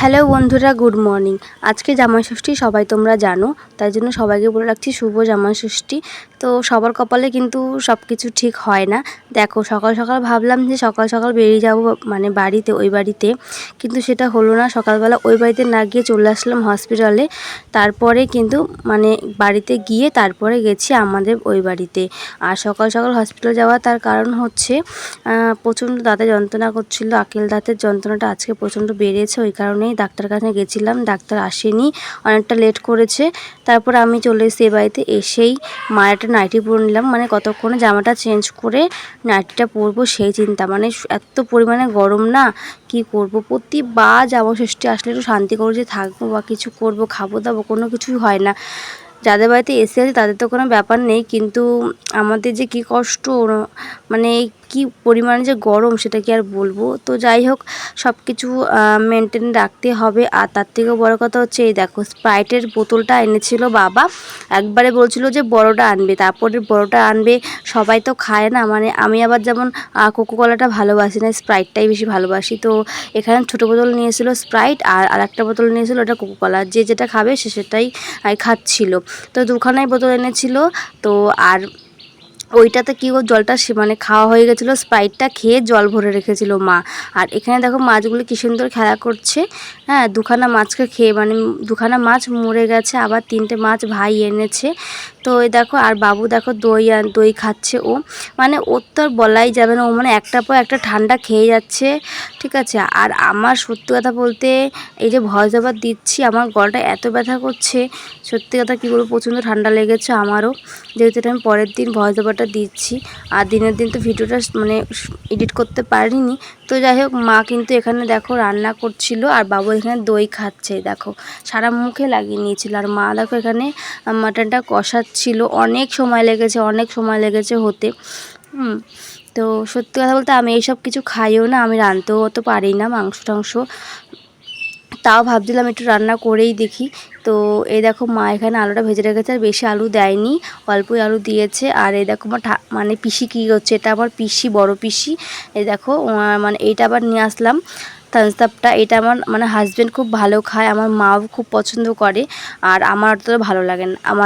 Hello বন্ধুরা, good morning. আজকে জামাই ষষ্ঠী, সবাই তোমরা জানো, তাই জন্য সবাইকে বলে রাখছি শুভ জামাই ষষ্ঠী। তো সবার কপালে কিন্তু সব কিছু ঠিক হয় না। দেখো, সকাল সকাল ভাবলাম যে সকাল সকাল বেরিয়ে যাব মানে বাড়িতে, ওই বাড়িতে। কিন্তু সেটা হলো না, সকালবেলা ওই বাড়িতে না গিয়ে চলে আসলাম হসপিটালে। তারপরে কিন্তু মানে বাড়িতে গিয়ে তারপরে গেছি আমাদের ওই বাড়িতে। আর সকাল সকাল হসপিটাল যাওয়া তার কারণ হচ্ছে প্রচণ্ড দাঁতে যন্ত্রণা করছিল, আকেল দাঁতের যন্ত্রণাটা আজকে প্রচণ্ড বেড়েছে, ওই কারণেই ডাক্তার কাছে গেছিলাম, ডাক্তার আসেনি, অনেকটা লেট করেছে। তারপর আমি চলে এসেছি এ বাড়িতে, এসেই মায়ের একটা নাইটি পরে নিলাম মানে কতক্ষণে জামাটা চেঞ্জ করে নাইটিটা পরবো সেই চিন্তা। মানে এত পরিমাণে গরম না, কি করব? প্রতিবার জামা ষষ্ঠী আসলে একটু শান্তি করে যে থাকব বা কিছু করব, খাব দাবো, কোনো কিছুই হয় না। যাদের বাড়িতে এসে আছে তাদের তো কোনো ব্যাপার নেই, কিন্তু আমাদের যে কি কষ্ট মানে এই কি পরিমাণে যে গরম সেটা কি আর বলব? তো যাই হোক সব কিছু মেনটেন রাখতে হবে। আর তার থেকেও বড় কথা হচ্ছে, এই দেখো স্প্রাইটের বোতলটা এনেছিল বাবা। একবারে বলছিল যে বড়টা আনবে, তারপরে বড়টা আনবে, সবাই তো খায় না। মানে আমি আবার যেমন কোকো কলাটা ভালোবাসি না স্প্রাইটটাই বেশি ভালোবাসি। তো এখানে ছোটো বোতল নিয়েছিল স্প্রাইট আর আরেকটা বোতল নিয়েছিল ওটা কোকো কলা যে যেটা খাবে সে সেটাই খাচ্ছিল। তো দুখানাই বোতল এনেছিল। তো আর ওইটাতে কি জলটা মানে খাওয়া হয়ে গেছিল স্প্রাইটটা খেয়ে জল ভরে রেখেছিল মা। আর এখানে দেখো মাছগুলো কি সুন্দর খেলা করছে। হ্যাঁ দুখানা মাছকে খেয়ে মানে দুখানা মাছ মরে গেছে, আবার তিনটে মাছ ভাই এনেছে। তো ওই দেখো, আর বাবু দেখো দই দই খাচ্ছে ও। মানে ওর তো আর বলাই যাবে না, ও মানে একটা পর একটা ঠান্ডা খেয়ে যাচ্ছে, ঠিক আছে? আর আমার সত্যি কথা বলতে, এই যে ভয়েস ওভার দিচ্ছি, আমার গলাটা এত ব্যথা করছে। সত্যি কথা কী বলব, প্রচণ্ড ঠান্ডা লেগেছে আমারও। যেহেতু আমি পরের দিন ভয়েস ওভারটা দিচ্ছি। আর দিনের দিন তো ভিডিওটা মানে এডিট করতে পারিনি। তো যাই হোক, মা কিন্তু এখানে দেখো রান্না করছিল আর বাবু এখানে দই খাচ্ছে, দেখো। সারা মুখে লাগিয়ে নিয়েছিল। আর মা দেখো এখানে মাটনটা কষাচ্ছিল। অনেক সময় লেগেছে, অনেক সময় লেগেছে হতে। হুম, তো সত্যি কথা বলতে আমি এইসব কিছু খাইও না, আমি রাঁধতেও অত পারি না মাংস টাংস তাও ভাবছিলাম একটু রান্না করেই দেখি। তো এই দেখো মা এখানে আলুটা ভেজে রেখেছে, আর বেশি আলু দেয়নি, অল্পই আলু দিয়েছে। আর এই দেখো আমার মানে পিসি কী হচ্ছে এটা আমার পিসি, বড় পিসি। এই দেখো মানে এইটা আবার নিয়ে আসলাম। থামসআপটা এটা আমার মানে হাজব্যান্ড খুব ভালো খায়, আমার মাও খুব পছন্দ করে, আর আমার তো ভালো লাগে না। আমার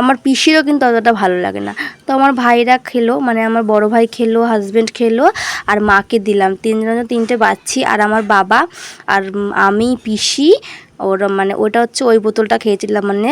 আমার পিসিরও কিন্তু অতটা ভালো লাগে না। তো আমার ভাইরা খেলো মানে আমার বড় ভাই খেলো হাজব্যান্ড খেলো, আর মাকে দিলাম। তিনজন তিনটে বাচ্চি, আর আমার বাবা, আর আমি, পিসি ওর মানে ওটা হচ্ছে ওই বোতলটা খেয়েছিলাম মানে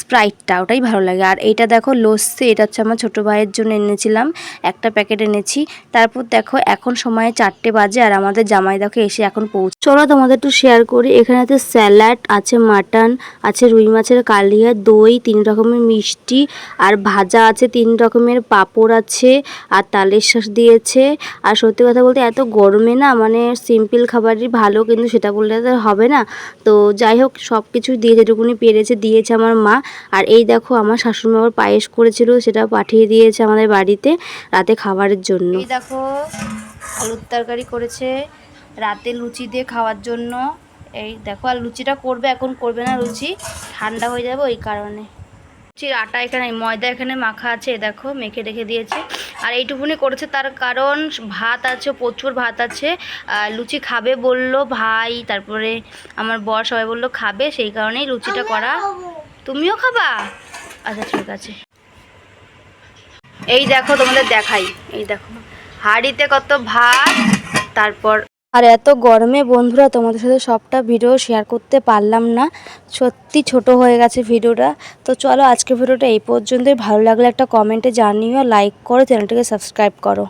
স্প্রাইটটা ওটাই ভালো লাগে। আর এইটা দেখো লস্যি, এটা হচ্ছে আমার ছোটো ভাইয়ের জন্য এনেছিলাম, একটা প্যাকেট এনেছি। তারপর দেখো এখন সময় চারটে বাজে আর আমাদের জামাই দেখো এসে এখন পৌঁছ চলো তোমাদের একটু শেয়ার করি, এখানে আছে স্যালাড আছে মাটন আছে রুই মাছের কালিয়া, দই, তিন রকমের মিষ্টি, আর ভাজা আছে তিন রকমের পাঁপড় আছে, আর তালের শাঁস দিয়েছে। আর সত্যি কথা বলতে এত গরমে না মানে সিম্পল খাবারই ভালো, কিন্তু সেটা বললে তো হবে না। তো যাই হোক সব কিছু দিয়ে যেটুকুনি পেরেছে দিয়েছে আমার মা। আর এই দেখো, আমার শাশুড়ি আবার পায়েস করেছিল সেটা পাঠিয়ে দিয়েছে আমাদের বাড়িতে রাতে খাবারের জন্য। এই দেখো, আলুর তরকারি করেছে, রাতে লুচি দিয়ে খাওয়ার জন্য। এই দেখো, আর লুচিটা করবে, এখন করবে না লুচি। ঠান্ডা হয়ে যাবে ওই কারণে। লুচির আটা এখানে ময়দা এখানে মাখা আছে দেখো মেখে রেখে দিয়েছে। আর এইটুকুনি করেছে তার কারণ ভাত আছে প্রচুর ভাত আছে। লুচি খাবে বলল ভাই তারপরে আমার বর সবাই বলল খাবে সেই কারণেই লুচিটা করা। তুমিও খাবা? আচ্ছা ঠিক আছে। এই দেখো তোমাদের দেখাই। এই দেখো হাঁড়িতে কত ভাত তারপর আর এত গরমে বন্ধুরা, তোমাদের সাথে সবটা ভিডিও শেয়ার করতে পারলাম না। সত্যি ছোট হয়ে গেছে ভিডিওটা তো চলো আজকে ভিডিওটা এই পর্যন্তই। ভালো লাগলে একটা কমেন্টে জানিও লাইক করো চ্যানেলটাকে সাবস্ক্রাইব করো।